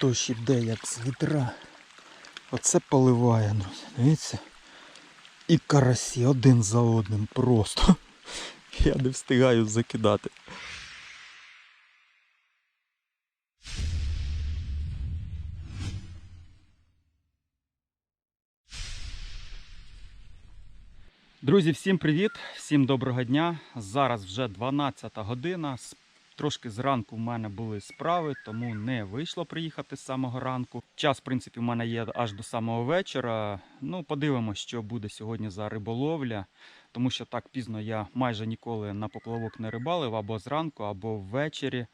дощ іде, як з вітра. Оце поливає, друзі. Дивіться. І карасі один за одним просто. Я не встигаю закидати. Друзі, всім привіт! Всім доброго дня. Зараз вже 12 година. Трошки зранку в мене були справи, тому не вийшло приїхати з самого ранку. Час, в принципі, в мене є аж до самого вечора. Ну, подивимося, що буде сьогодні за риболовля, тому що так пізно я майже ніколи на поплавок не рибалив або зранку, або ввечері.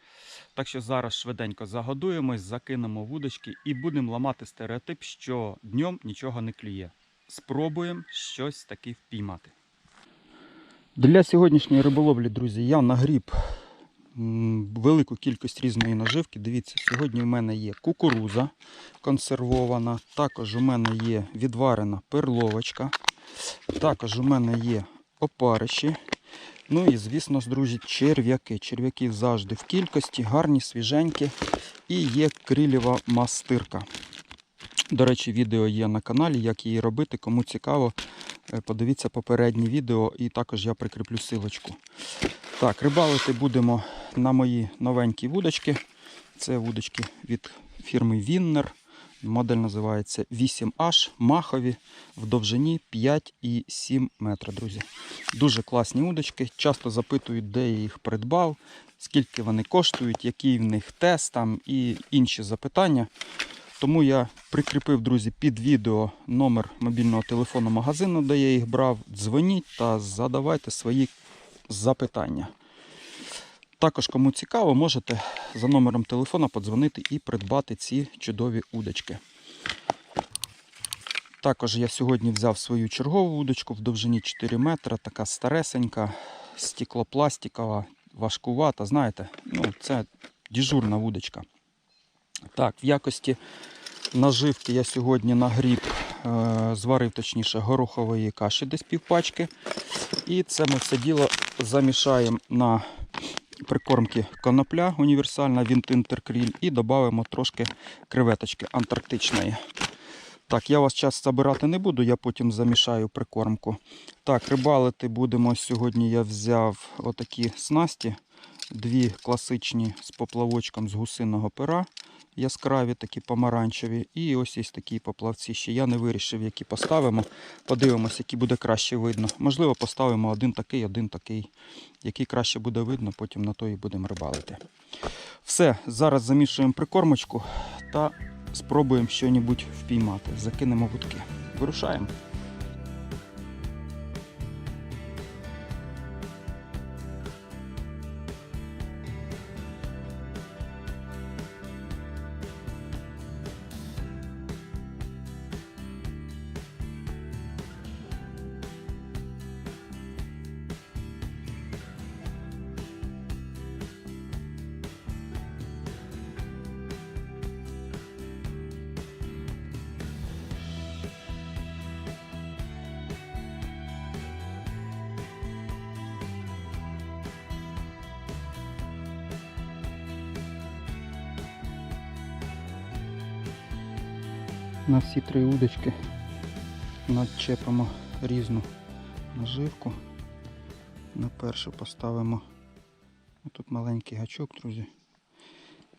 Так що зараз швиденько загодуємось, закинемо вудочки і будемо ламати стереотип, що днем нічого не клює. Спробуємо щось таки впіймати. Для сьогоднішньої риболовлі, друзі, я нагріб велику кількість різної наживки. Дивіться, сьогодні в мене є кукуруза консервована, також у мене є відварена перловочка, також у мене є опариші. Ну і, звісно, друзі, черв'яки. Черв'яків завжди в кількості, гарні, свіженькі. І є крилєва мастирка. До речі, відео є на каналі, як її робити. Кому цікаво, подивіться попереднє відео і також я прикріплю силочку. Так, рибалити будемо на мої новенькі вудочки. Це вудочки від фірми Віннер. Модель називається 8H, махові в довжині 5,7 метра, друзі. Дуже класні удочки. Часто запитують, де я їх придбав, скільки вони коштують, який в них тест там і інші запитання. Тому я прикріпив, друзі, під відео номер мобільного телефону магазину, де я їх брав. Дзвоніть та задавайте свої запитання. Також, кому цікаво, можете за номером телефона подзвонити і придбати ці чудові удочки. Також я сьогодні взяв свою чергову удочку в довжині 4 метра, така старесенька, стеклопластикова, важкувата. Знаєте, ну, це дежурна вудочка. Так, в якості наживки я сьогодні нагріб, е, зварив точніше горохової каші десь півпачки. І це ми все діло замішаємо на прикормки конопля універсальна Вінт Інтеркріль і додамо трошки креветочки антарктичної. Так, я вас час забирати не буду, я потім замішаю прикормку. Так, рибалити будемо сьогодні. Я взяв отакі снасті, дві класичні з поплавочком з гусиного пера, яскраві такі помаранчеві. І ось є такі поплавці. Ще я не вирішив, які поставимо. Подивимося, які буде краще видно. Можливо, поставимо один такий, один такий. Який краще буде видно, потім на то і будемо рибалити. Все, зараз замішуємо прикормочку та спробуємо щось впіймати. Закинемо вудки. Вирушаємо. На всі три удочки надчепимо різну наживку. На першу поставимо тут маленький гачок, друзі.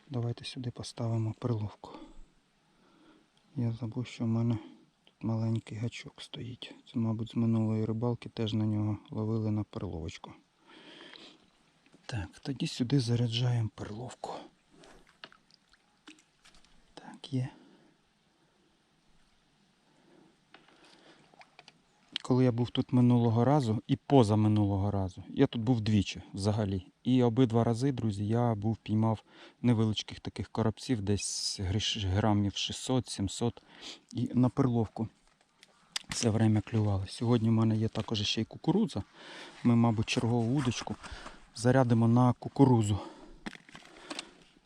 Давайте сюди поставимо перловку. Я забув, що в мене тут маленький гачок стоїть. Це, мабуть, з минулої рибалки теж на нього ловили на перловочку. Так, тоді сюди заряджаємо перловку. Так, є. Коли я був тут минулого разу і поза минулого разу. Я тут був двічі взагалі. І обидва рази, друзі, я був піймав невеличких таких коробців, десь грамів 600-700 і на перловку все время клювали. Сьогодні в мене є також ще й кукурудза. Ми, мабуть, чергову удочку зарядимо на кукурузу.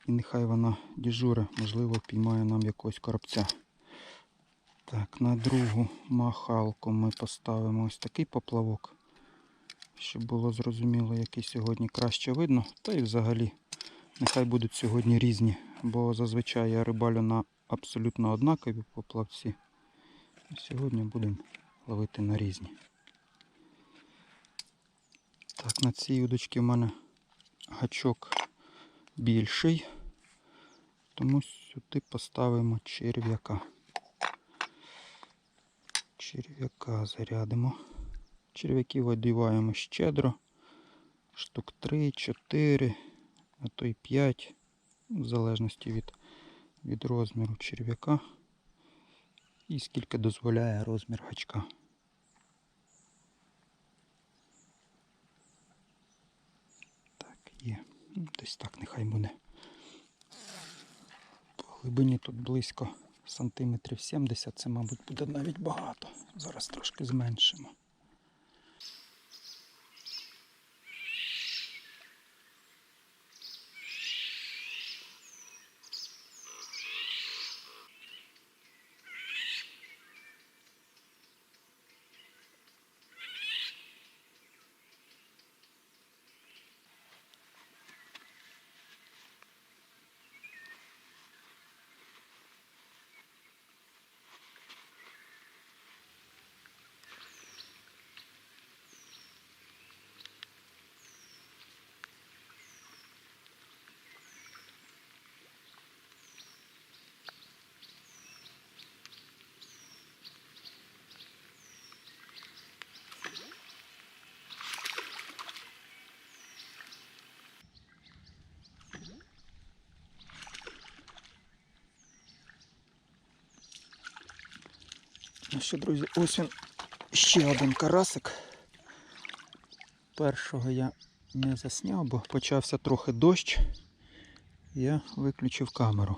І нехай вона діжуре, можливо, піймає нам якогось коробця. Так, на другу махалку ми поставимо ось такий поплавок, щоб було зрозуміло, який сьогодні краще видно. Та і взагалі, нехай будуть сьогодні різні бо зазвичай я рибалю на абсолютно однакові поплавці. Сьогодні будемо ловити на різні. Так, на цій удочці в мене гачок більший, тому сюди поставимо черв'яка. Черв'яка зарядимо. Черв'яків одіваємо щедро. Штук 3-4, а то й 5, в залежності від, від розміру черв'яка і скільки дозволяє розмір гачка. Так, є. Десь так нехай буде. По глибині тут близько сантиметрів 70, це, мабуть, буде навіть багато. Зараз трошки зменшимо. Ну що, друзі, ось він ще один карасик. Першого я не засняв, бо почався трохи дощ. Я виключив камеру.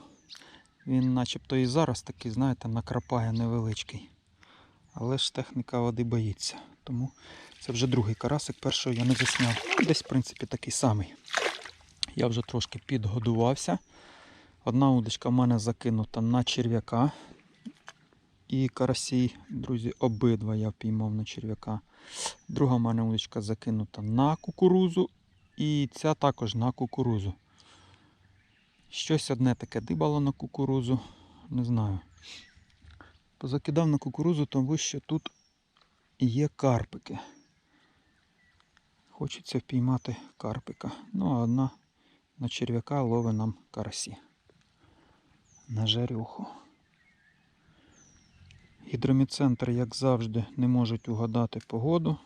Він начебто і зараз такий, знаєте, накрапає невеличкий. Але ж техніка води боїться. Тому це вже другий карасик, першого я не засняв. Ну, Десь, в принципі, такий самий. Я вже трошки підгодувався. Одна удочка в мене закинута на черв'яка. І карасі, друзі, обидва я впіймав на черв'яка. Друга в мене удочка закинута на кукурузу. І ця також на кукурузу. Щось одне таке дибало на кукурузу. Не знаю. Позакидав на кукурузу, тому що тут є карпики. Хочеться впіймати карпика. Ну, а одна на черв'яка ловить нам карасі. На жарюху. Гідроміцентр, як завжди, не можуть угадати погоду.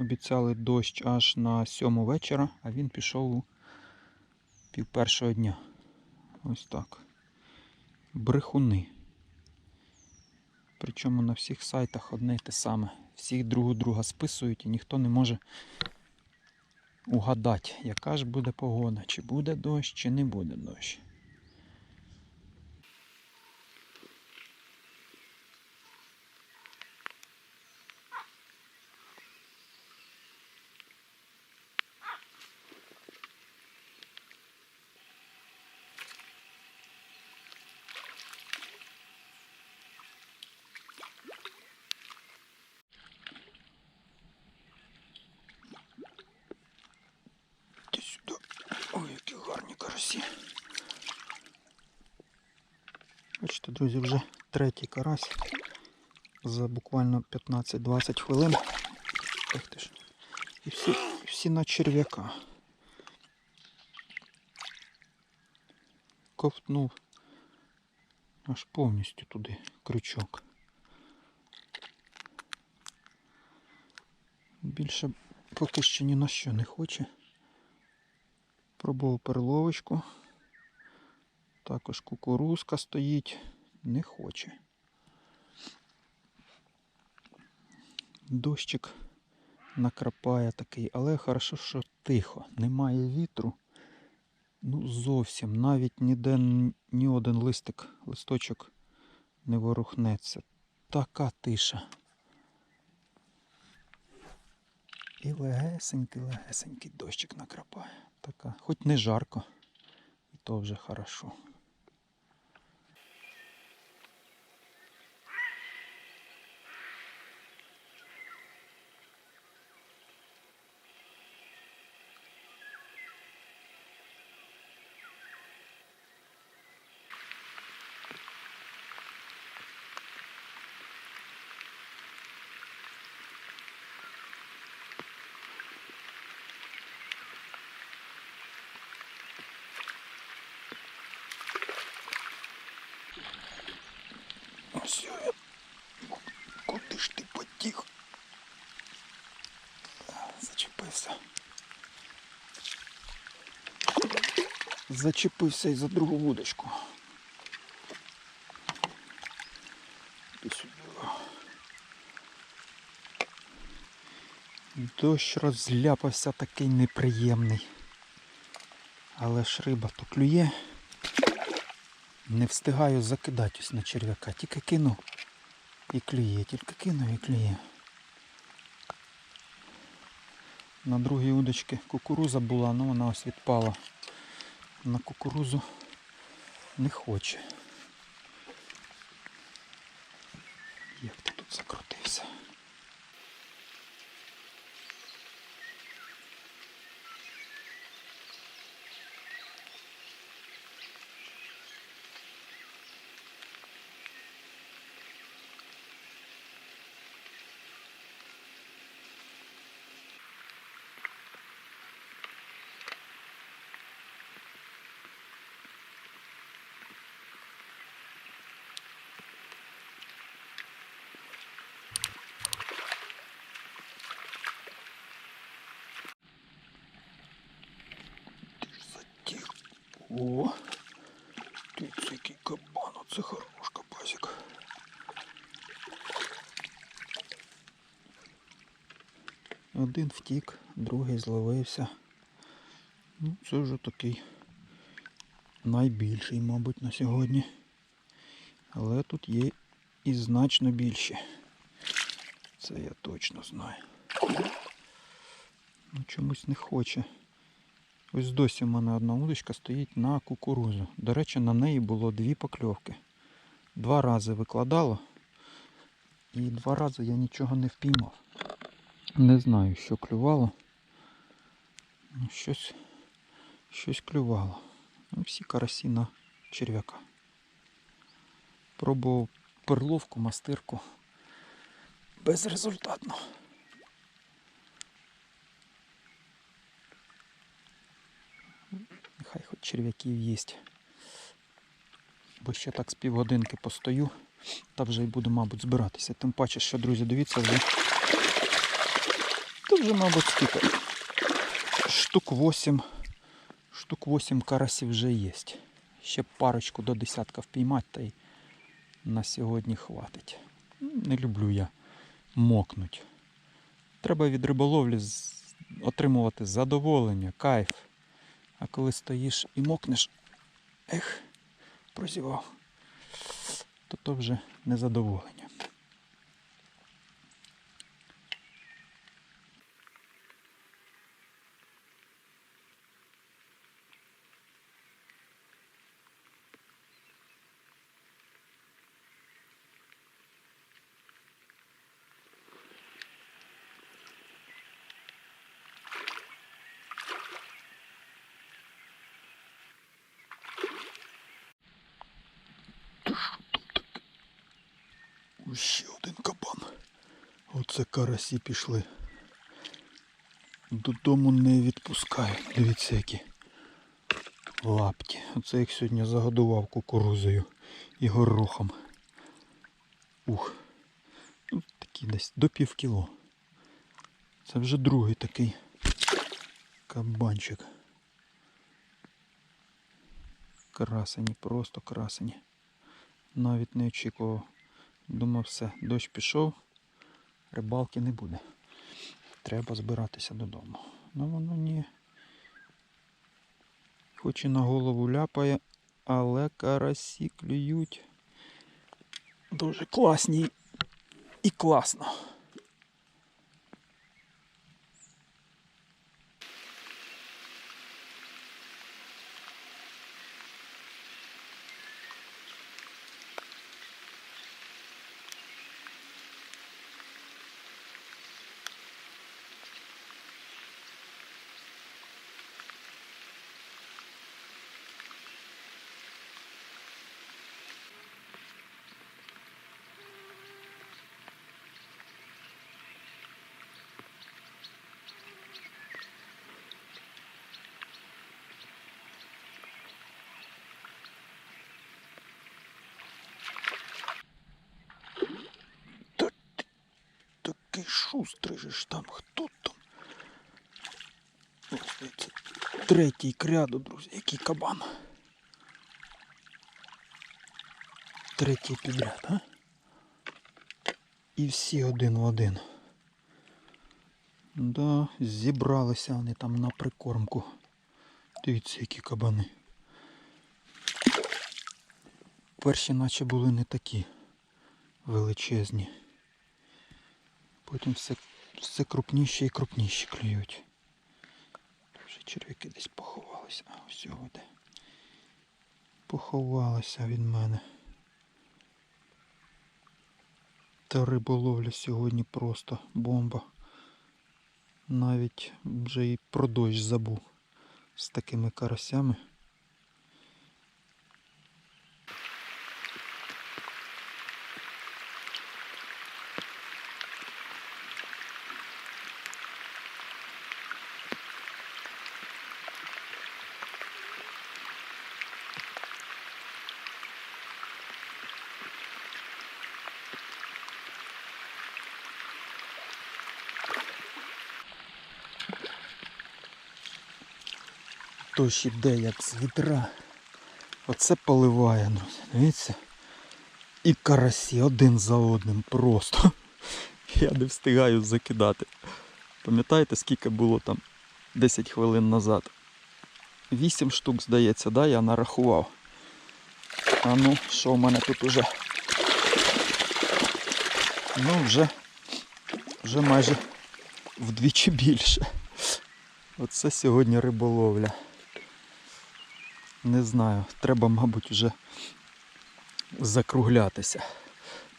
Обіцяли дощ аж на сьому вечора, а він пішов у пів першого дня. Ось так. Брехуни. Причому на всіх сайтах одне й те саме. Всі друг у друга списують і ніхто не може угадати, яка ж буде погода, чи буде дощ, чи не буде дощ. Іди сюди. Ой, які гарні карасі. Бачите, друзі, вже третій карась за буквально 15-20 хвилин. Ах ти ж. І всі, всі на черв'яка. Ковтнув аж повністю туди крючок. Більше поки що ні на що не хоче. Пробував перловочку. Також кукурузка стоїть, не хоче. Дощик накрапає такий, але хорошо, що тихо, немає вітру. Ну, зовсім навіть ніде ні один листик, листочок не ворухнеться. Така тиша. І легесенький, легесенький дощик накрапає. Така, хоч не жарко, і то вже хорошо. зачепився. Зачепився і за другу вудочку. Дощ розляпався такий неприємний. Але ж риба то клює. Не встигаю закидати ось на черв'яка. Тільки кину і клює, тільки кину і клює. На другій удочці кукуруза була, але вона ось відпала. На кукурузу не хоче. Як ти тут закрутився? Ти ж затік. О! Ти який кабан, оце хорош кабасик. Один втік, другий зловився. Ну, це вже такий найбільший, мабуть, на сьогодні. Але тут є і значно більші. Це я точно знаю. Ну, чомусь не хоче. Ось досі в мене одна удочка стоїть на кукурузу. До речі, на неї було дві покльовки. Два рази викладало. І два рази я нічого не впіймав. Не знаю, що клювало. Ну, щось, щось клювало. Ну, всі карасі на черв'яка. Пробував перловку, мастирку. Безрезультатно. Нехай хоч черв'яків їсть. Бо ще так з півгодинки постою, та вже й буду, мабуть, збиратися. Тим паче, що, друзі, дивіться вже. Тут вже, мабуть, скільки. Штук 8. Штук 8 карасів вже є. Ще парочку до десятка впіймати та й на сьогодні хватить. Не люблю я мокнуть. Треба від риболовлі отримувати задоволення, кайф. А коли стоїш і мокнеш, ех, прозівав, то то вже незадоволення. Ще один кабан. Оце карасі пішли. Додому не відпускають. Дивіться які лапті. Оце їх сьогодні загодував кукурузою і горохом. Ух. Ну, такі десь до пів кіло. Це вже другий такий кабанчик. Красені, просто красені. Навіть не очікував. Думав, все, дощ пішов, рибалки не буде. Треба збиратися додому. Ну воно ні. Хоч і на голову ляпає, але карасі клюють. Дуже класні і класно. Же ж там, хто там? Ось Це третій кряду, друзі, який кабан. Третій підряд, а? І всі один в один. Да, зібралися вони там на прикормку. Дивіться, які кабани. Перші наче були не такі величезні. Потім все, все крупніші і крупніші клюють. Вже черв'яки десь поховалися. А ось його де. Поховалися від мене. Та риболовля сьогодні просто бомба. Навіть вже і про дощ забув з такими карасями. Дощ іде як з вітра. Оце поливає, друзі. Дивіться. І карасі один за одним просто. Я не встигаю закидати. Пам'ятаєте, скільки було там 10 хвилин назад? 8 штук, здається, да, я нарахував. А ну, що в мене тут уже? Ну, вже, вже майже вдвічі більше. Оце сьогодні риболовля. Не знаю, треба, мабуть, вже закруглятися.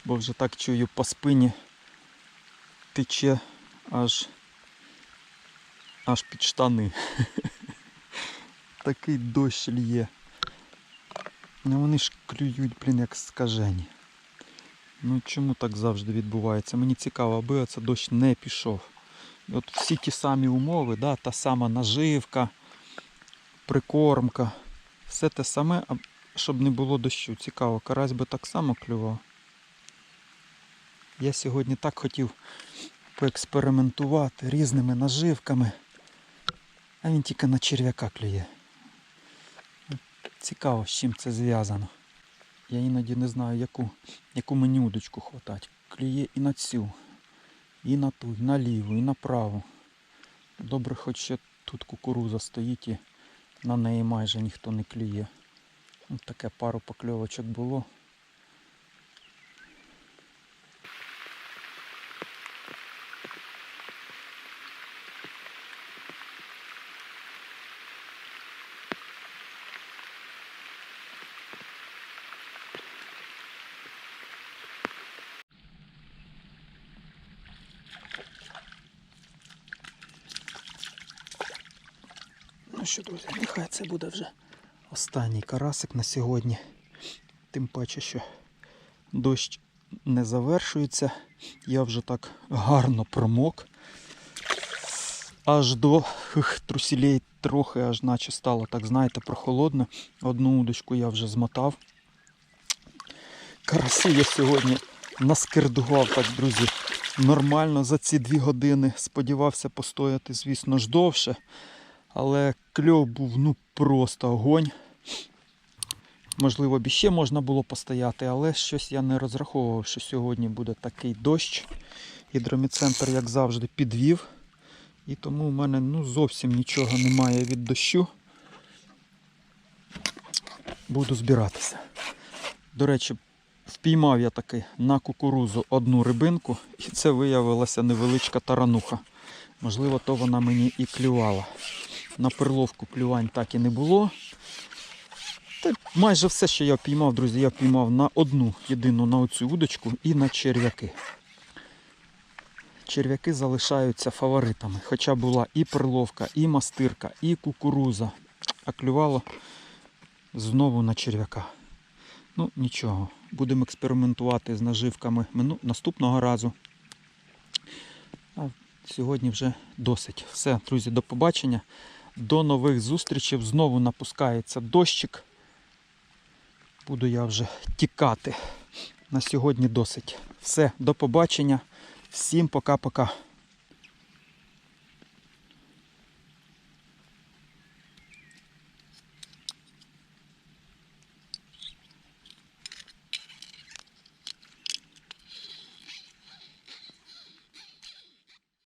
Бо вже так чую по спині тече аж аж під штани. Такий дощ лє. Ну вони ж клюють, блін, як скажені. Ну чому так завжди відбувається? Мені цікаво, аби оце дощ не пішов. От всі ті самі умови, да, та сама наживка, прикормка, все те саме, щоб не було дощу. Цікаво, карась би так само клював. Я сьогодні так хотів поекспериментувати різними наживками, а він тільки на черв'яка клює. Цікаво, з чим це зв'язано. Я іноді не знаю, яку, яку мені удочку хватать. Клює і на цю, і на ту, і на ліву, і на праву. Добре, хоч ще тут кукуруза стоїть і на неї майже ніхто не клює. Ось таке пару покльовочок було. Що, друзі, нехай це буде вже останній карасик на сьогодні. Тим паче, що дощ не завершується. Я вже так гарно промок. Аж до хих, трусілей трохи, аж наче стало, так знаєте, прохолодно. Одну удочку я вже змотав. Караси я сьогодні наскердував, так, друзі, нормально за ці дві години. Сподівався постояти, звісно ж, довше. Але кльов був ну просто огонь. Можливо, б ще можна було постояти, але щось я не розраховував, що сьогодні буде такий дощ. Гідроміцентр, як завжди, підвів. І тому в мене ну, зовсім нічого немає від дощу. Буду збиратися. До речі, впіймав я таки на кукурузу одну рибинку, і це виявилася невеличка тарануха. Можливо, то вона мені і клювала. На перловку клювань так і не було. Та майже все, що я впіймав, друзі, я впіймав на одну єдину на оцю удочку і на черв'яки. Черв'яки залишаються фаворитами. Хоча була і перловка, і мастирка, і кукуруза. А клювало знову на черв'яка. Ну, нічого. Будемо експериментувати з наживками мину- наступного разу. А сьогодні вже досить. Все, друзі, до побачення. До нових зустрічей. Знову напускається дощик. Буду я вже тікати. На сьогодні досить. Все, до побачення. Всім пока-пока.